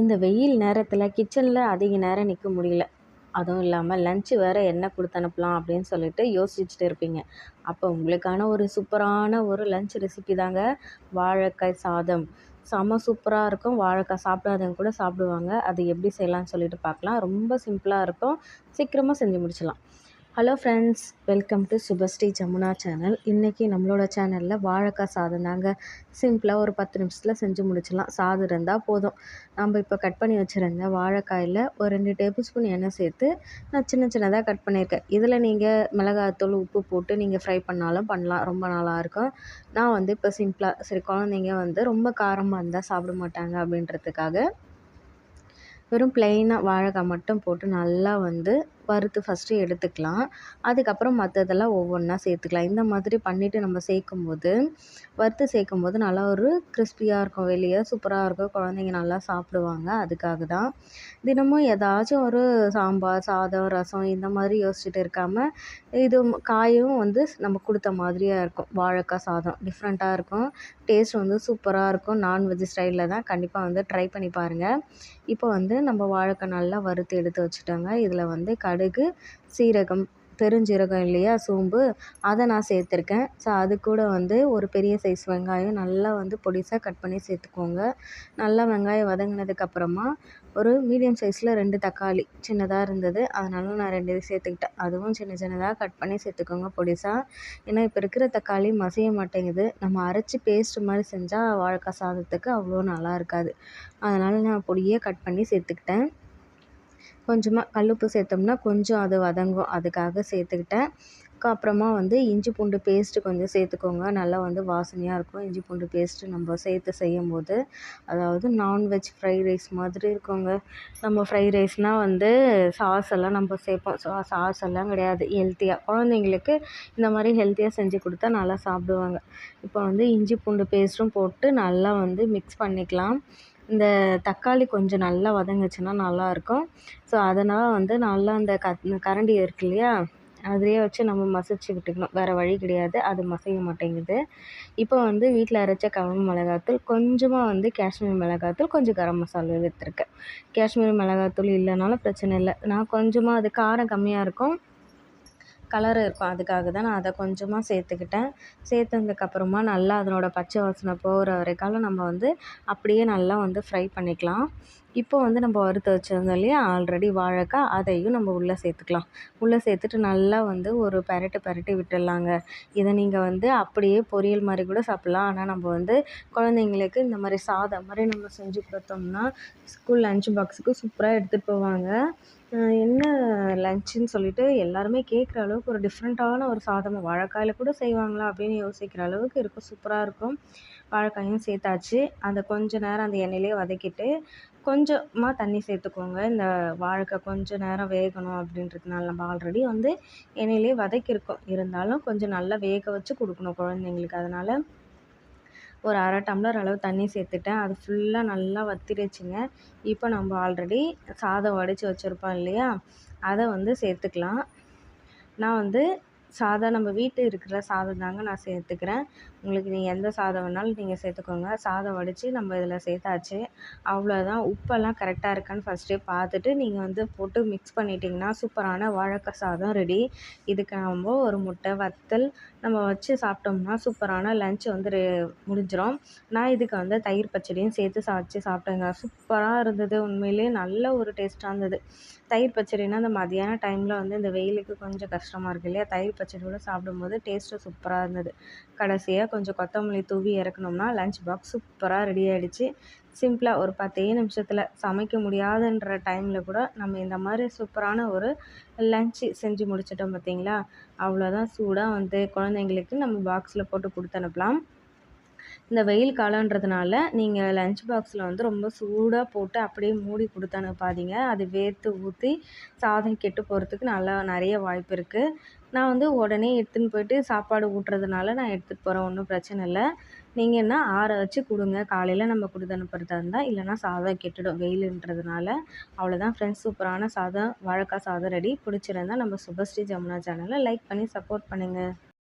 இந்த வெயில் நேரத்தில் கிச்சனில் அதிக நேரம் நிற்க முடியல. அதுவும் இல்லாமல் லஞ்சு வேறு என்ன கொடுத்து அனுப்பலாம் அப்படின்னு சொல்லிட்டு யோசிச்சுட்டு இருப்பீங்க. அப்போ உங்களுக்கான ஒரு சூப்பரான ஒரு லன்ச் ரெசிபி தாங்க வாழைக்காய் சாதம். செம்ம சூப்பராக இருக்கும். வாழைக்காய் சாப்பிடாதவங்க கூட சாப்பிடுவாங்க. அது எப்படி செய்யலாம்னு சொல்லிட்டு பார்க்கலாம். ரொம்ப சிம்பிளாக இருக்கும். சீக்கிரமாக செஞ்சு முடிச்சிடலாம். Hello friends welcome to Subhashree Jamuna channel இன்றைக்கி நம்மளோட சேனலில் வாழைக்காய் சாதம் தாங்க. சிம்பிளாக ஒரு பத்து நிமிஷத்தில் செஞ்சு முடிச்சிடலாம். சாதம் இருந்தால் போதும். நம்ம இப்போ கட் பண்ணி வச்சுருந்த வாழைக்காயில் ஒரு ரெண்டு டேபிள் ஸ்பூன் எண்ணெய் சேர்த்து நான் சின்ன சின்னதாக கட் பண்ணியிருக்கேன். இதில் நீங்கள் மிளகாத்தூள் உப்பு போட்டு நீங்கள் ஃப்ரை பண்ணாலும் பண்ணலாம். ரொம்ப நல்லாயிருக்கும் நான் வந்து இப்போ சிம்பிளாக சரி குழந்தைங்க வந்து ரொம்ப காரமாக இருந்தால் சாப்பிட மாட்டாங்க அப்படின்றதுக்காக வெறும் பிளெயினாக வாழைக்காய் மட்டும் போட்டு நல்லா வந்து வறுத்து ஃபஸ்ட்டு எடுத்துக்கலாம். அதுக்கப்புறம் மற்றதெல்லாம் ஒவ்வொன்றா சேர்த்துக்கலாம். இந்த மாதிரி பண்ணிவிட்டு நம்ம சேர்க்கும் போது வறுத்து சேர்க்கும் போது நல்லா ஒரு கிறிஸ்பியாக இருக்கும். வெளியே சூப்பராக இருக்கும். குழந்தைங்க நல்லா சாப்பிடுவாங்க. அதுக்காக தான் தினமும் ஏதாச்சும் ஒரு சாம்பார் சாதம் ரசம் இந்த மாதிரி யோசிச்சுட்டு இருக்காமல் இது காயும் வந்து நம்ம கொடுத்த மாதிரியாக இருக்கும். வாழைக்காய் சாதம் டிஃப்ரெண்ட்டாக இருக்கும். டேஸ்ட் வந்து சூப்பராக இருக்கும். நான்வெஜ் ஸ்டைலில் தான் கண்டிப்பாக வந்து ட்ரை பண்ணி பாருங்கள் இப்போ வந்து நம்ம வாழைக்காய் நல்லா வறுத்து எடுத்து வச்சுட்டோங்க. இதில் வந்து கடுகு சீரகம் பெருஞ்சீரகம் இல்லையா சோம்பு அதை நான் சேர்த்துருக்கேன். ஸோ அது கூட வந்து ஒரு பெரிய சைஸ் வெங்காயம் நல்லா வந்து பொடிசாக கட் பண்ணி சேர்த்துக்கோங்க. நல்லா வெங்காயம் வதங்கினதுக்கப்புறமா ஒரு மீடியம் சைஸில் ரெண்டு தக்காளி சின்னதாக இருந்தது. அதனால நான் ரெண்டு இது சேர்த்துக்கிட்டேன். அதுவும் சின்ன சின்னதாக கட் பண்ணி சேர்த்துக்கோங்க பொடிசாக ஏன்னா இப்போ இருக்கிற தக்காளி மசிய மாட்டேங்குது. நம்ம அரைச்சி பேஸ்ட் மாதிரி செஞ்சால் வாழைக்காய் சாதத்துக்கு அவ்வளோ நல்லா இருக்காது. அதனால் நான் பொடியே கட் பண்ணி சேர்த்துக்கிட்டேன். கொஞ்சமாக கல்லுப்பு சேர்த்தோம்னா கொஞ்சம் அது வதங்கும். அதுக்காக சேர்த்துக்கிட்டேன். அப்புறமா வந்து இஞ்சி பூண்டு பேஸ்ட்டு கொஞ்சம் சேர்த்துக்கோங்க. நல்லா வந்து வாசனையாக இருக்கும். இஞ்சி பூண்டு பேஸ்ட்டு நம்ம சேர்த்து செய்யும் போது அதாவது நான்வெஜ் ஃப்ரைட் ரைஸ் மாதிரி இருக்குங்க. நம்ம ஃப்ரைட் ரைஸ்னால் வந்து சாஸ் எல்லாம் நம்ம சேர்ப்போம். ஸோ சாஸ் எல்லாம் கிடையாது. ஹெல்த்தியாக குழந்தைங்களுக்கு இந்த மாதிரி ஹெல்த்தியாக செஞ்சு கொடுத்தா நல்லா சாப்பிடுவாங்க. இப்போ வந்து இஞ்சி பூண்டு பேஸ்ட்டும் போட்டு நல்லா வந்து மிக்ஸ் பண்ணிக்கலாம். இந்த தக்காளி கொஞ்சம் நல்லா வதங்குச்சுன்னா நல்லாயிருக்கும். ஸோ அதனால் வந்து நல்லா அந்த க கரண்டி இருக்கு இல்லையா? அதிலேயே வச்சு நம்ம மசிச்சு விட்டுக்கணும். வேறு வழி கிடையாது. அது மசிய மாட்டேங்குது. இப்போ வந்து வீட்டில் அரைச்ச கவர்மெண்ட் மிளகாத்தூள் கொஞ்சமாக வந்து காஷ்மீர் மிளகாத்தூள் கொஞ்சம் கரம் மசாலா எடுத்துருக்கேன். காஷ்மீர் மிளகாத்தூள் இல்லைனாலும் பிரச்சனை இல்லை. நான் கொஞ்சமாக அது காரம் கம்மியாக இருக்கும். கலர் இருக்கும். அதுக்காக தான் நான் அதை கொஞ்சமாக சேர்த்துக்கிட்டேன். சேர்த்ததுக்கப்புறமா நல்லா அதனோட பச்சை வாசனை போகிற வரைக்காலும் நம்ம வந்து அப்படியே நல்லா வந்து ஃப்ரை பண்ணிக்கலாம். இப்போ வந்து நம்ம வறுத்து வச்சுருந்தோம் இல்லையா? ஆல்ரெடி வாழைக்காய் அதையும் நம்ம உள்ளே சேர்த்துக்கலாம். உள்ளே சேர்த்துட்டு நல்லா வந்து ஒரு பெரட்டு பெரட்டி விட்டுடலாங்க. இதை நீங்கள் வந்து அப்படியே பொரியல் மாதிரி கூட சாப்பிட்லாம். ஆனால் நம்ம வந்து குழந்தைங்களுக்கு இந்த மாதிரி சாதம் மாதிரி நம்ம செஞ்சு கொடுத்தோம்னா ஸ்கூல் லஞ்ச் பாக்ஸுக்கு சூப்பராக எடுத்துகிட்டு போவாங்க. என்ன லன்ச்சுன்னு சொல்லிட்டு எல்லாருமே கேட்குற அளவுக்கு ஒரு டிஃப்ரெண்ட்டான ஒரு சாதம். வாழைக்காயில் கூட செய்வாங்களா அப்படின்னு யோசிக்கிற அளவுக்கு இருக்கும். சூப்பராக இருக்கும். வாழைக்காயும் சேர்த்தாச்சு. அதை கொஞ்ச நேரம் அந்த எண்ணெயிலே வதக்கிட்டு கொஞ்சமாக தண்ணி சேர்த்துக்கோங்க. இந்த வாழைக்காய் கொஞ்சம் நேரம் வேகணும் அப்படின்றதுனால நம்ம ஆல்ரெடி வந்து எண்ணெயிலே வதக்கியிருக்கோம். இருந்தாலும் கொஞ்சம் நல்லா வேக வச்சு கொடுக்கணும் குழந்தைங்களுக்கு. அதனால் ஒரு அரை டம்ளர் அளவு தண்ணி சேர்த்துட்டேன். அது ஃபுல்லாக நல்லா வத்திருச்சுங்க. இப்போ நம்ம ஆல்ரெடி சாதம் வடித்து வச்சுருப்போம் இல்லையா? அதை வந்து சேர்த்துக்கலாம். நான் வந்து சாதம் நம்ம வீட்டு இருக்கிற சாதம் தாங்க நான் சேர்த்துக்கிறேன். உங்களுக்கு நீங்கள் எந்த சாதம் வேணாலும் நீங்கள் சேர்த்துக்கோங்க. சாதம் வடித்து நம்ம இதில் சேர்த்தாச்சு. அவ்வளோதான் உப்பெல்லாம் கரெக்டாக இருக்கான்னு ஃபஸ்ட்டே பார்த்துட்டு நீங்கள் வந்து போட்டு மிக்ஸ் பண்ணிட்டிங்கன்னா சூப்பரான வாழைக்காய் சாதம் ரெடி இதுக்கு நம்ம ஒரு முட்டை வத்தல் நம்ம வச்சு சாப்பிட்டோம்னா சூப்பரான லன்ச் வந்து ரெ முடிஞ்சிடும் நான் இதுக்கு வந்து தயிர் பச்சடியும் சேர்த்து வச்சு சாப்பிட்டேங்க. சூப்பராக இருந்தது. உண்மையிலேயே நல்ல ஒரு டேஸ்ட்டாக இருந்தது. தயிர் பச்சடினா அந்த மதியான டைமில் வந்து இந்த வெயிலுக்கு கொஞ்சம் கஷ்டமாக இருக்குது இல்லையா? தயிர் பச்சடியோடு சாப்பிடும்போது டேஸ்ட்டும் சூப்பராக இருந்தது. கடைசியாக கொஞ்சம் கொத்தமல்லி தூவி இறக்குனோம்னா லஞ்ச் பாக்ஸ் சூப்பராக ரெடி ஆகிடுச்சு சிம்பிளாக ஒரு பத்தே நிமிஷத்தில் சமைக்க முடியாதுன்ற டைமில் கூட நம்ம இந்த மாதிரி சூப்பரான ஒரு லஞ்சு செஞ்சு முடிச்சிட்டோம் பார்த்தீங்களா அவ்வளோதான் சூடாக வந்து குழந்தைங்களுக்கு நம்ம பாக்ஸில் போட்டு கொடுத்து அனுப்பலாம். இந்த வெயில் காலன்றதுனால நீங்கள் லஞ்ச் பாக்ஸில் வந்து ரொம்ப சூடாக போட்டு அப்படியே மூடி கொடுத்து அனுப்பாதீங்க. அது வேர்த்து ஊற்றி சாதம் கெட்டு போகிறதுக்கு நல்லா நிறைய வாய்ப்பு இருக்குது நான் வந்து உடனே எடுத்துன்னு போயிட்டு சாப்பாடு ஊட்டுறதுனால நான் எடுத்துகிட்டு போகிறேன் ஒன்றும் பிரச்சனை இல்லை. நீங்கள் என்ன ஆற வச்சு கொடுங்க. காலையில் நம்ம கொடுத்து அனுப்புறதா இருந்தால் இல்லைனா சாதம் கெட்டுடும். வெயிலுன்றதுனால அவ்வளோதான் ஃப்ரெண்ட்ஸ் சூப்பரான சாதம் வாழைக்காய் சாதம் ரெடி பிடிச்சிருந்தா நம்ம சுபஸ்ரீ ஜமுனா சேனலை லைக் பண்ணி சப்போர்ட் பண்ணுங்கள்